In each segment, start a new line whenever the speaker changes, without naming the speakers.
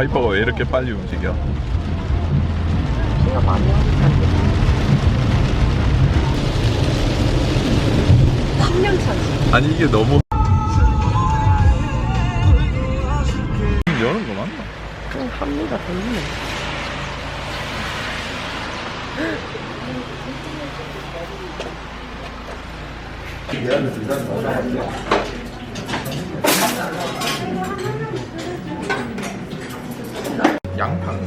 와이퍼가 왜 이렇게 빨리 움직여?
비가 많이 오니까. 10년 차지.
아니 이게 너무 여는 거 맞나?
그냥 합리가 됐네.
양파인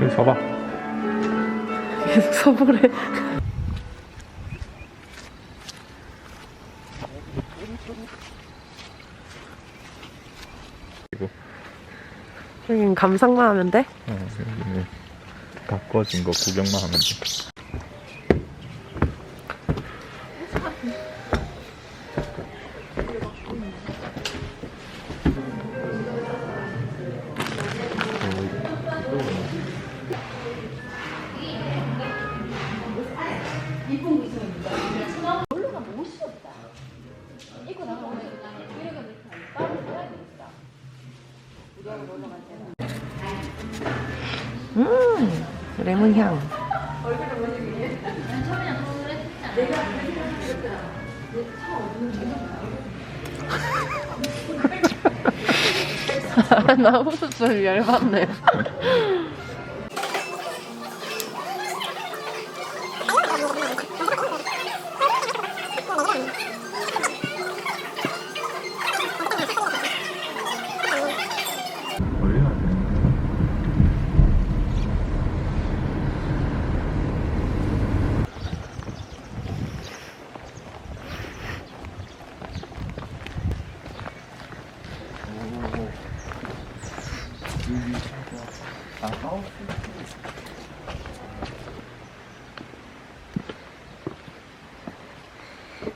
여기 서봐.
계속 서보래. 여긴 감상만 하면 돼?
어, 여기는 바꿔진 거 구경만 하면 돼.
음, 레몬 향. 나 웃음 열받네.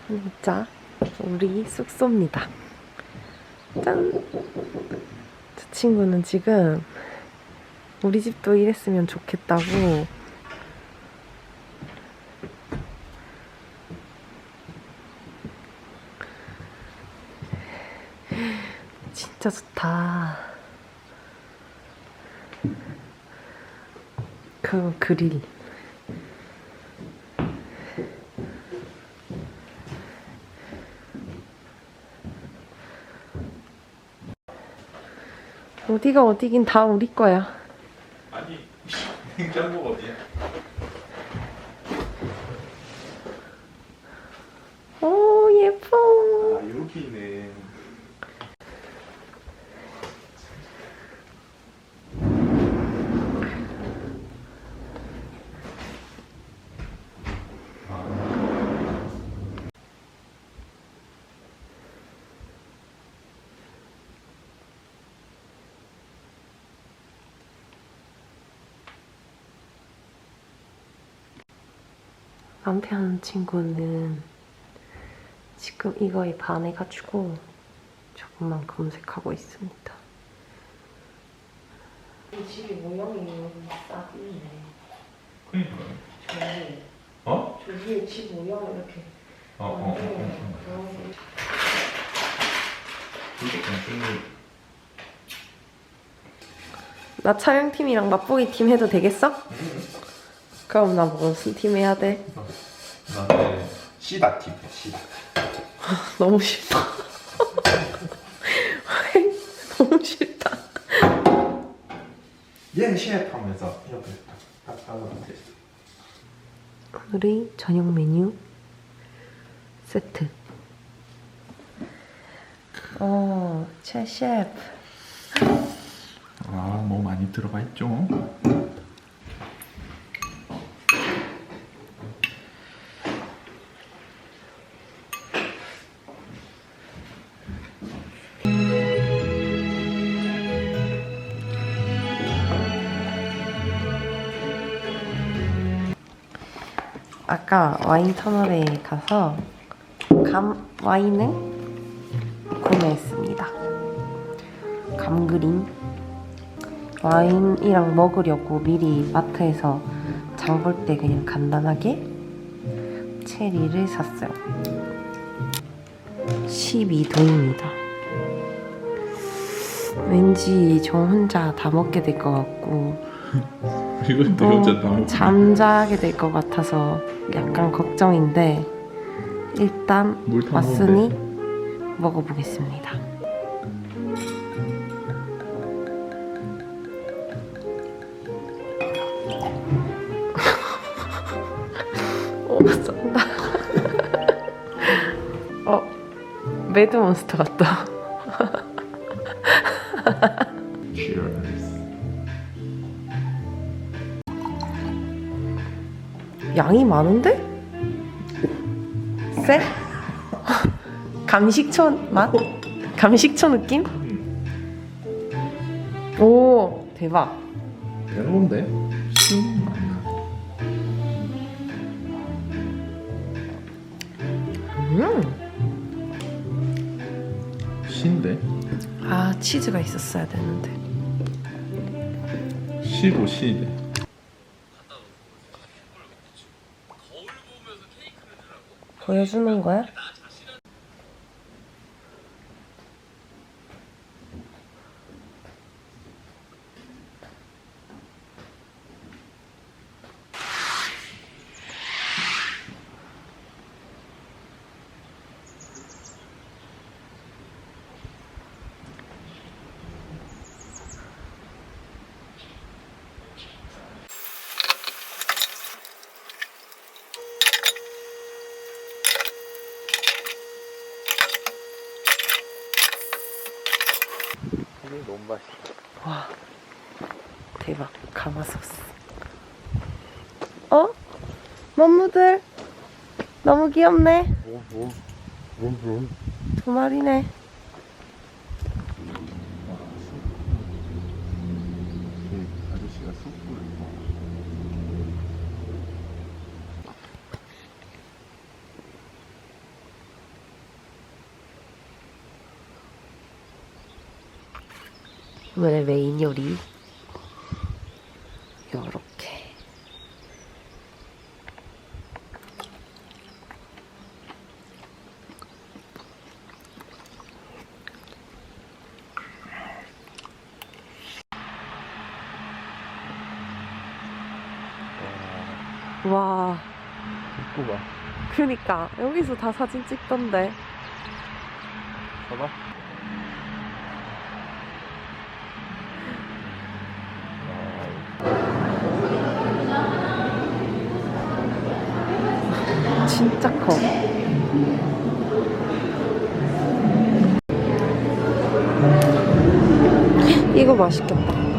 진짜 우리 숙소입니다. 짠! 저 친구는 지금 우리 집도 이랬으면 좋겠다고 진짜 좋다. 그 그릴. 어디가 어디긴 다 우리 거야.
아니, 냉장고 어디야?
오 예뻐.
아, 여기 있네.
남편 친구는 지금 이거에 반해가지고 조금만 검색하고 있습니다. 집이 모형이 싸구네.
그니까.
저기
어?
저기에 집 모양 이렇게
어, 어, 어,
어. 그런
이게
나 촬영팀이랑 맛보기 팀 해도 되겠어? 그럼 나뭐 스팀 해야 돼?
나는 시다 팁 시다
너무 싫다. 너무 싫다.
얘 셰프 하면서 이렇게 딱 따르면 돼
오늘의 저녁 메뉴 세트. 어, 최 셰프.
아, 너무 많이 들어가 있죠.
아까 와인 터널에 가서 감 와인을 구매했습니다. 감그린 와인이랑 먹으려고 미리 마트에서 장 볼 때 그냥 간단하게 체리를 샀어요. 12도입니다. 왠지 저 혼자 다 먹게 될 것 같고
이거
또 잠자게 될 것 같아서 약간 걱정인데 일단 왔으니 먹어보겠습니다. 오 쩐다. 어 매드몬스터 같다. 양이 많은데? 쎄? 감식초 맛? 감식초 느낌? 오 대박
별론데?
음.
신데?
아 치즈가 있었어야 되는데
시고 시데.
보여주는 거야?
이게 너무 맛있어.
와 대박 가마솥 어? 멈무들 너무 귀엽네
뭐, 뭐, 뭐, 뭐.
두 마리네
아저씨가 숯불을
오늘의 메인 요리 요렇게 와
숯불가.
그니까 여기서 다 사진 찍던데
봐봐.
진짜 커. 이거 맛있겠다